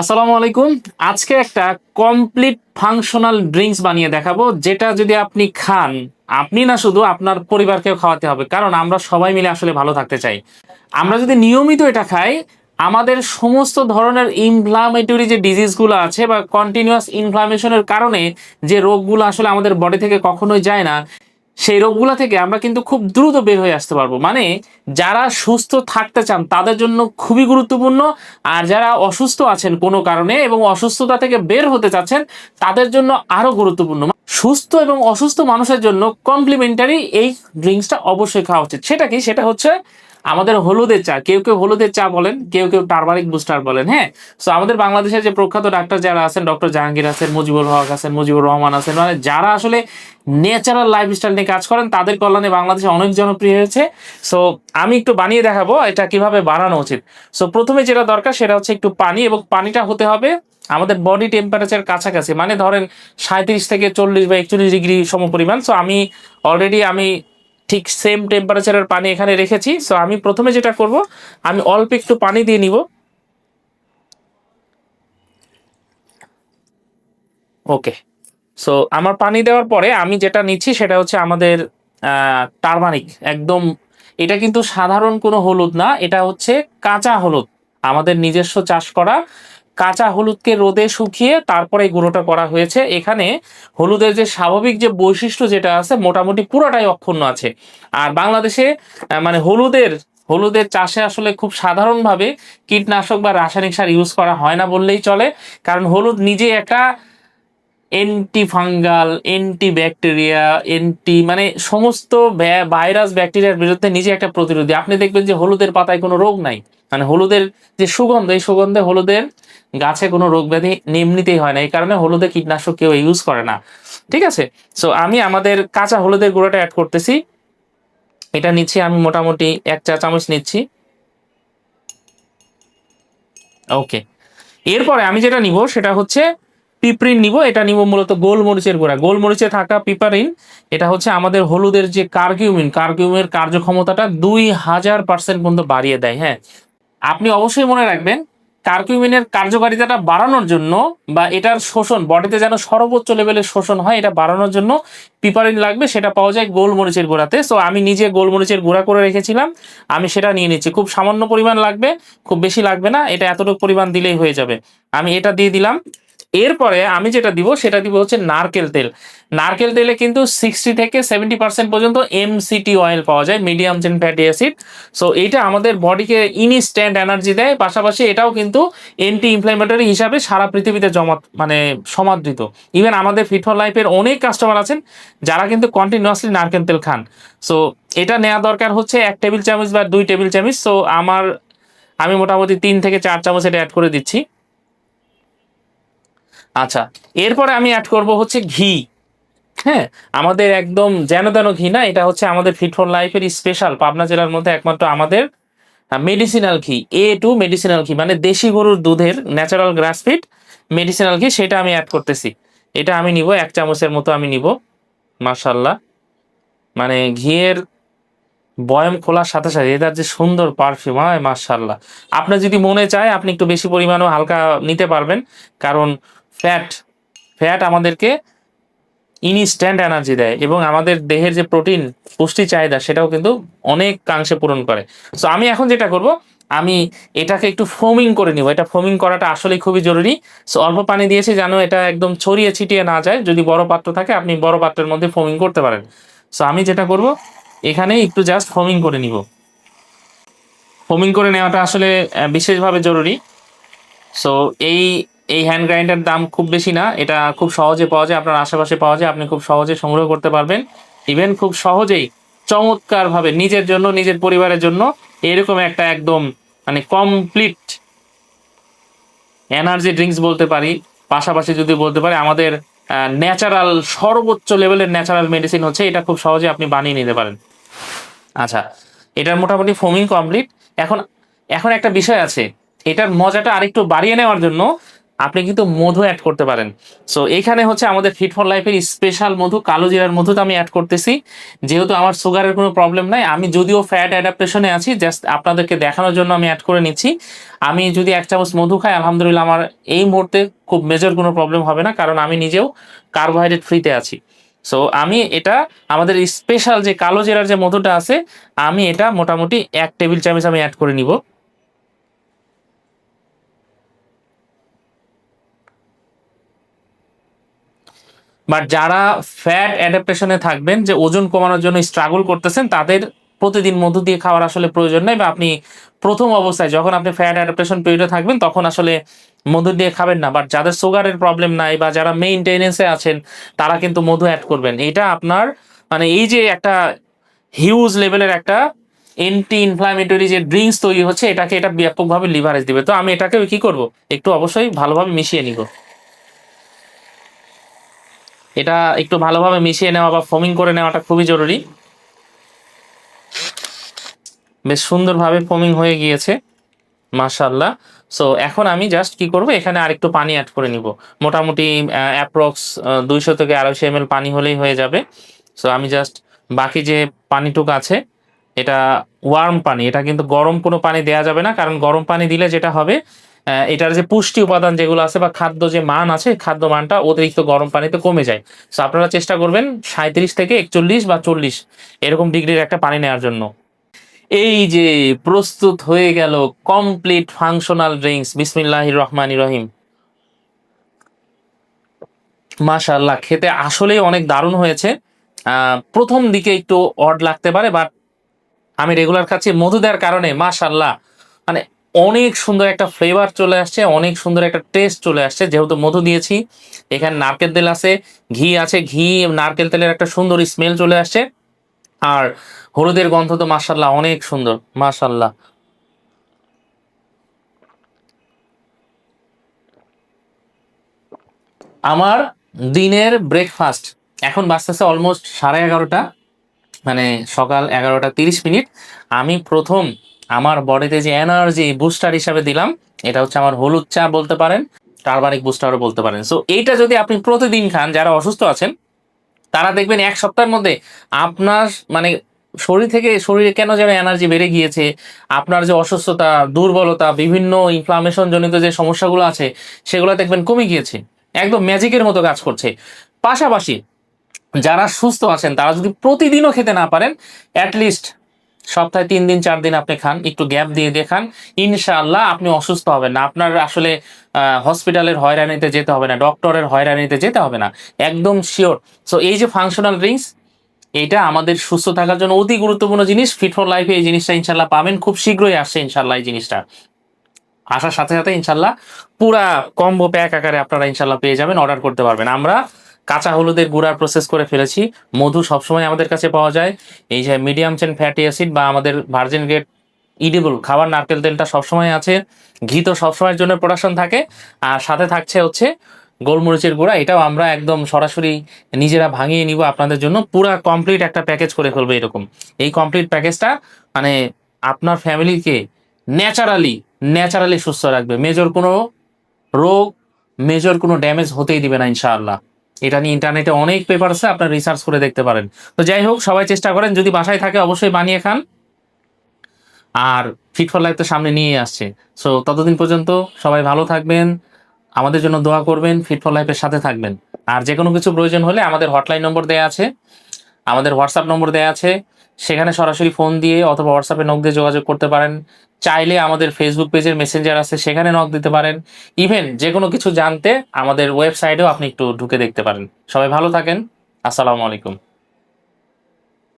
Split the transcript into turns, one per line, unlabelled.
আসসালামু আলাইকুম। আজকে একটা কমপ্লিট ফাংশনাল ড্রিঙ্কস বানিয়ে দেখাবো, যেটা যদি আপনি খান, আপনি না শুধু, আপনার পরিবারকেও খাওয়াতে হবে, কারণ আমরা সবাই মিলে আসলে ভালো থাকতে চাই। আমরা যদি নিয়মিত এটা খাই, আমাদের সমস্ত ধরনের ইনফ্লামেটরি যে ডিজিজগুলো আছে বা কন্টিনিউয়াস ইনফ্লামেশনের কারণে যে রোগগুলো আসলে আমাদের বডি থেকে কখনোই যায় না সেই রোগগুলো থেকে আমরা কিন্তু খুব দ্রুত বের হয়ে আসতে পারব। মানে যারা সুস্থ থাকতে চান, তাদের জন্য খুবই গুরুত্বপূর্ণ। আর যারা অসুস্থ আছেন কোনো কারণে এবং অসুস্থতা থেকে বের হতে চাচ্ছেন, তাদের জন্য আরও গুরুত্বপূর্ণ। সুস্থ এবং অসুস্থ মানুষের জন্য কমপ্লিমেন্টারি এই ড্রিঙ্কসটা অবশ্যই খাওয়া উচিত। সেটা কি? সেটা হচ্ছে আমাদের হলুদের চা, কেউ কেউ হলুদের চা বলেন, কেউ কেউ টারমারিক বুস্টার বলেন হ্যাঁ? সো আমাদের বাংলাদেশের যে প্রখ্যাত ডাক্তার যারা আছেন, ডক্টর জাহাঙ্গীর আছেন, মুজিবুর হক আছেন, মুজিবুর রহমান আছেন মানে যারা আসলে ন্যাচারাল লাইফস্টাইল নিয়ে কাজ করেন, তাদের কল্যাণে বাংলাদেশে অনেক জনপ্রিয় হয়েছে। সো আমি একটু বানিয়ে দেখাবো এটা কীভাবে বানানো উচিত। সো প্রথমে যেটা দরকার সেটা হচ্ছে একটু পানি এবং পানিটা হতে হবে আমাদের বডি টেম্পারেচার কাছাকাছি মানে ধরেন সাঁত্রিশ থেকে চল্লিশ বা একচল্লিশ ডিগ্রি সম পরিমাণ সো আমি অলরেডি আমি ঠিক সেম টেম্পারেচারের পানি এখানে রেখেছি। সো আমি প্রথমে যেটা করব, আমি অল্প একটু পানি দিয়ে নিব। ওকে সো আমার পানি দেওয়ার পরে আমি যেটা নিচ্ছি সেটা হচ্ছে আমাদের টারমারিক একদম, এটা কিন্তু সাধারণ কোনো হলুদ না, এটা হচ্ছে কাঁচা হলুদ। আমাদের নিজস্ব চাষ করা কাঁচা হলুদকে রোদে শুকিয়ে তারপরে গুঁড়োটা করা হয়েছে। এখানে হলুদের যে স্বাভাবিক যে বৈশিষ্ট্য যেটা আছে, মোটামুটি পুরোটাই অক্ষুণ্ণ আছে। আর বাংলাদেশে মানে হলুদের হলুদের চাষে আসলে খুব সাধারণভাবে কীটনাশক বা রাসায়নিক সার ইউজ করা হয় না বললেই চলে। কারণ হলুদ নিজে একটা anti fungal anti bacteria anti মানে সমস্ত ভাইরাস, ব্যাকটেরিয়ার বিরুদ্ধে নিজে একটা প্রতিরোধী। আপনি দেখবেন যে হলুদের পাতায় কোনো রোগ নাই। মানে হলুদের যে সুগন্ধ, এই সুগন্ধে হলুদের গাছে কোনো রোগ ব্যাধি এমনিতেই হয় না। এই কারণে হলুদে কীটনাশক কেউ ইউজ করে না। ঠিক আছে? সো আমি আমাদের কাঁচা হলুদের গুঁড়োটা অ্যাড করতেছি। এটা নিচ্ছি আমি মোটামুটি এক চা চামচ নিচ্ছি। ওকে এরপরে আমি যেটা নিব সেটা হচ্ছে পিপরিন নিব। এটা নিব মূলত গোলমরিচের গুঁড়া। গোলমরিচে থাকা পিপারিন এটা হচ্ছে আমাদের হলুদের যে কার্কিউমিন, কার্কিউমের কার্যক্ষমতাটা দুই হাজার পার্সেন্ট পর্যন্ত বাড়িয়ে দেয়। হ্যাঁ? আপনি অবশ্যই মনে রাখবেন, কার্কিউমিনের কার্যকারিতাটা বাড়ানোর জন্য বা এটার শোষণ, বডিতে যেন সর্বোচ্চ লেভেলের শোষণ হয়, এটা বাড়ানোর জন্য পিপারিন লাগবে, সেটা পাওয়া যায় গোলমরিচের গুঁড়াতে। সো আমি নিজে গোলমরিচের গুঁড়া করে রেখেছিলাম, আমি সেটা নিয়ে নিচ্ছি। খুব সামান্য পরিমাণ লাগবে, খুব বেশি লাগবে না, এটা এতটুকু পরিমাণ দিলেই হয়ে যাবে। আমি এটা দিয়ে দিলাম এরপরে আমি যেটা দিব, সেটা দিব হচ্ছে নারকেল তেল। নারকেল তেলে কিন্তু সিক্সটি থেকে সেভেন্টি পার্সেন্ট পর্যন্ত এমসিটি অয়েল পাওয়া যায় medium chain fatty acid so এটা আমাদের বডিকে ইনস্ট্যান্ট এনার্জি দেয়, পাশাপাশি এটাও কিন্তু অ্যান্টি ইনফ্লামেটরি হিসাবে সারা পৃথিবীতে জমা মানে সমাদৃত। ইভেন আমাদের ফিট ফর লাইফের অনেক কাস্টমার আছেন, যারা কিন্তু কন্টিনিউয়াসলি নারকেল তেল খান। সো এটা নেওয়া দরকার হচ্ছে এক টেবিল চামচ বা দুই টেবিল চামচ। সো আমার আমি মোটামুটি তিন থেকে চার চামচ এটা অ্যাড করে দিচ্ছি। আচ্ছা এরপরে আমি অ্যাড করব হচ্ছে ঘি। হ্যাঁ আমাদের একদম যেন তেন ঘি না, এটা হচ্ছে আমাদের ফিট ফর লাইফের স্পেশাল পাবনা জেলার মধ্যে একমাত্র আমাদের মেডিসিনাল ঘি এ টু মেডিসিনাল ঘি মানে দেশি গরুর দুধের ন্যাচারাল গ্রাস ফিট মেডিসিনাল ঘি, সেটা আমি অ্যাড করতেছি। এটা আমি নিব, এক চামচের মতো আমি নিব মাশাল্লাহ মানে ঘিয়ের বয়ম খোলার সাথে সাথে, এটার যে সুন্দর পারফিউম হয় মাশাল্লাহ আপনার যদি মনে চায়, আপনি একটু বেশি পরিমাণও হালকা নিতে পারবেন, কারণ ফ্যাট ফ্যাট আমাদেরকে ইনস্ট্যান্ট এনার্জি দেয় এবং আমাদের দেহের যে প্রোটিন পুষ্টি চাহিদা সেটাও কিন্তু অনেকাংশে পূরণ করে। সো আমি এখন যেটা করব, আমি এটাকে একটু ফোমিং করে নিব। এটা ফোমিং করাটা আসলেই খুবই জরুরি। সো অল্প পানি দিয়েছি যেন এটা একদম ছড়িয়ে ছিটিয়ে না যায়। যদি বড় পাত্র থাকে, আপনি বড় পাত্রের মধ্যে ফোমিং করতে পারেন। সো আমি যেটা করব এখানে একটু জাস্ট ফোমিং করে নিব। ফোমিং করে নেওয়াটা আসলে বিশেষভাবে জরুরি। সো এই এই হ্যান্ড গ্রাইন্ডার দাম খুব বেশি না। এটা খুব সহজে পাওয়া যায়, আপনার আশেপাশে পাওয়া যায়। আপনি খুব সহজে সংগ্রহ করতে পারবেন। ইভেন খুব সহজেই, চমৎকারভাবে নিজের জন্য, নিজের পরিবারের জন্য এরকম একটা একদম মানে কমপ্লিট এনার্জি ড্রিঙ্কস বলতে পারি। পাশাপাশি যদি বলতে পারি, আমাদের ন্যাচারাল সর্বোচ্চ লেভেলের ন্যাচারাল মেডিসিন হচ্ছে, এটা খুব সহজে আপনি বানিয়ে নিতে পারেন। আচ্ছা এটার মোটামুটি ফোমিং কমপ্লিট এখন এখন একটা বিষয় আছে। এটার মজাটা আরেকটু বাড়িয়ে নেওয়ার জন্য আপনি কিন্তু মধু অ্যাড করতে পারেন। সো এখানে হচ্ছে আমাদের ফিট ফর লাইফের স্পেশাল মধু, কালো জিরার মধু তো আমি অ্যাড করতেছি। যেহেতু আমার সুগারের কোনো প্রবলেম নাই, আমি যদিও ফ্যাট অ্যাডাপ্টেশনে আছি জাস্ট আপনাদেরকে দেখানোর জন্য আমি অ্যাড করে নিচ্ছি। আমি যদি এক চামচ মধু খাই, আলহামদুলিল্লাহ আমার এই মুহূর্তে খুব মেজর কোনো প্রবলেম হবে না, কারণ আমি নিজেও কার্বোহাইড্রেট ফ্রিতে আছি। সো আমি এটা, আমাদের স্পেশাল যে কালো জিরার যে মধুটা আছে, আমি এটা মোটামুটি এক টেবিল চামচ আমি অ্যাড করে নিব। বাট যারা ফ্যাট অ্যাডাপ্টেশনে থাকবেন, যে ওজন কমানোর জন্য স্ট্রাগল করতেছেন, তাদের প্রতিদিন মধু দিয়ে খাওয়ার আসলে প্রয়োজন নেই। বা আপনি প্রথম অবস্থায় যখন আপনি ফ্যাট অ্যাডাপ্টেশন পিরিয়ডে থাকবেন, তখন আসলে মধু দিয়ে খাবেন না। বাট যাদের সুগারের প্রবলেম নাই, বা যারা মেইনটেনেন্সে আছেন, তারা কিন্তু মধু অ্যাড করবেন। এটা আপনার মানে এই যে একটা হিউজ লেভেলের একটা এন্টি ইনফ্লামেটরি যে ড্রিঙ্কস তৈরি হচ্ছে, এটাকে এটা ব্যাপকভাবে লিভারেজ দিবে। তো আমি এটাকে কি করব? একটু অবশ্যই ভালোভাবে মিশিয়ে নিব। এটা একটু ভালোভাবে মিশিয়ে নেওয়া বা ফোমিং করে নেওয়াটা খুবই জরুরি। বেশ সুন্দরভাবে ফোমিং হয়ে গিয়েছে মাশাল্লাহ সো এখন আমি জাস্ট কি করব, এখানে আরেকটু পানি অ্যাড করে নিব। মোটামুটি অ্যাপ্রক্স দুইশো থেকে আড়াইশো এম পানি হলেই হয়ে যাবে। সো আমি জাস্ট বাকি যে পানিটুকু আছে, এটা ওয়ার্ম পানি। এটা কিন্তু গরম কোনো পানি দেওয়া যাবে না, কারণ গরম পানি দিলে যেটা হবে এটার যে পুষ্টি উপাদান যেগুলো আছে বা খাদ্য যে মান আছে, খাদ্য মানটা অতিরিক্ত গরম পানিতে কমে যায়। সো আপনারা চেষ্টা করবেন সাঁত্রিশ থেকে একচল্লিশ বা চল্লিশ এরকম ডিগ্রির একটা পানি নেওয়ার জন্য। এই যে প্রস্তুত হয়ে গেল কমপ্লিট ফাংশনাল ড্রিঙ্কস বিসমিল্লাহ রহমান রহিম। মাশাল্লাহ খেতে আসলেই অনেক দারুণ হয়েছে। প্রথম দিকে একটু অড লাগতে পারে বাট আমি রেগুলার খাচ্ছি। মধু দেওয়ার কারণে মাশাল্লাহ মানে অনেক সুন্দর একটা ফ্লেভার চলে আসছে, অনেক সুন্দর একটা টেস্ট চলে আসছে। যেহেতু মধু দিয়েছি, এখানে নারকেল তেল আছে, ঘি আছে, ঘি, নারকেল তেলের একটা সুন্দর স্মেল চলে আসছে। আর হলুদের গন্ধ তো মাশাল্লাহ অনেক সুন্দর মাশাল্লাহ আমার দিনের ব্রেকফাস্ট এখন বাজতেছে অলমোস্ট সাড়ে এগারোটা মানে সকাল এগারোটা তিরিশ মিনিট। আমি প্রথম আমার বডিতে যে এনার্জি বুস্টার হিসাবে দিলাম, এটা হচ্ছে আমার হলুদ চা বলতে পারেন টারবারিক বুস্টারও বলতে পারেন। সো এইটা যদি আপনি প্রতিদিন খান, যারা অসুস্থ আছেন, তারা দেখবেন এক সপ্তাহের মধ্যে আপনার মানে শরীর থেকে, শরীরে কেন যেন এনার্জি বেড়ে গিয়েছে, আপনার যে অসুস্থতা, দুর্বলতা, বিভিন্ন ইনফ্লামেশন জনিত যে সমস্যাগুলো আছে, সেগুলো দেখবেন কমে গিয়েছে। একদম ম্যাজিকের মতো কাজ করছে। পাশাপাশি, যারা সুস্থ আছেন, তারা যদি প্রতিদিনও খেতে না পারেন অ্যাটলিস্ট সপ্তাহে তিন দিন, চার দিন আপনি খান, একটু গ্যাপ দিয়ে দিয়ে খান। ইনশাআল্লাহ আপনি অসুস্থ হবেন না। আপনার আসলে হসপিটালের হয়রানিতে যেতে হবে না, ডক্টরের হয়রানিতে যেতে হবে না। একদম শিওর। সো এই যে ফাংশনাল ড্রিঙ্কস এইটা আমাদের সুস্থ থাকার জন্য অতি গুরুত্বপূর্ণ জিনিস। ফিট ফর লাইফে এই জিনিসটা ইনশাল্লাহ পাবেন। খুব শীঘ্রই আসছে ইনশাল্লাহ এই জিনিসটা। আসার সাথে সাথে ইনশাল্লাহ পুরা কম্বো প্যাক আকারে আপনারা ইনশাল্লাহ পেয়ে যাবেন অর্ডার করতে পারবেন। আমরা কাঁচা হলুদের গুঁড়ার প্রসেস করে ফেলেছি। মধু সবসময় আমাদের কাছে পাওয়া যায়। এই যে মিডিয়াম চেন ফ্যাটি অ্যাসিড বা আমাদের ভার্জিন গ্রেড ইডিবল খাবার নারকেল তেলটা সবসময় আছে। ঘি তো সবসময়ের জন্য প্রোডাকশন থাকে। আর সাথে থাকছে হচ্ছে গোলমরিচের গুঁড়া। এটাও আমরা একদম সরাসরি নিজেরা ভাঙিয়ে নিব আপনাদের জন্য। পুরা কমপ্লিট একটা প্যাকেজ করে ফেলব এরকম। এই কমপ্লিট প্যাকেজটা মানে আপনার ফ্যামিলিকে ন্যাচারালি ন্যাচারালি সুস্থ রাখবে। মেজর কোনো রোগ মেজর কোনো ড্যামেজ হতেই দিবে না, ইনশাআল্লাহ। এটা নিয়ে ইন্টারনেটে অনেক পেপার আছে, আপনার রিসার্চ করে দেখতে পারেন। তো যাই হোক, সবাই চেষ্টা করেন, যদি বাসায় থাকে অবশ্যই বানিয়ে খান। আর ফিট ফর লাইফ তো সামনে নিয়ে আসছে। সো ততদিন পর্যন্ত সবাই ভালো থাকবেন, আমাদের জন্য দোয়া করবেন ফিট ফর লাইফের সাথে থাকবেন। আর যে কোনো কিছু প্রয়োজন হলে আমাদের হটলাইন নম্বর দেওয়া আছে, আমাদের হোয়াটসঅ্যাপ নম্বর দেওয়া আছে। সেখানে সরাসরি ফোন দিয়ে অথবা হোয়াটসঅ্যাপে নক দিয়ে যোগাযোগ করতে পারেন। চাইলে আমাদের ফেসবুক পেজের মেসেঞ্জার আছে, সেখানে নক দিতে পারেন। ইভেন যে কোনো কিছু জানতে আমাদের ওয়েবসাইটেও আপনি একটু ঢুকে দেখতে পারেন। সবাই ভালো থাকেন। আসসালামু আলাইকুম।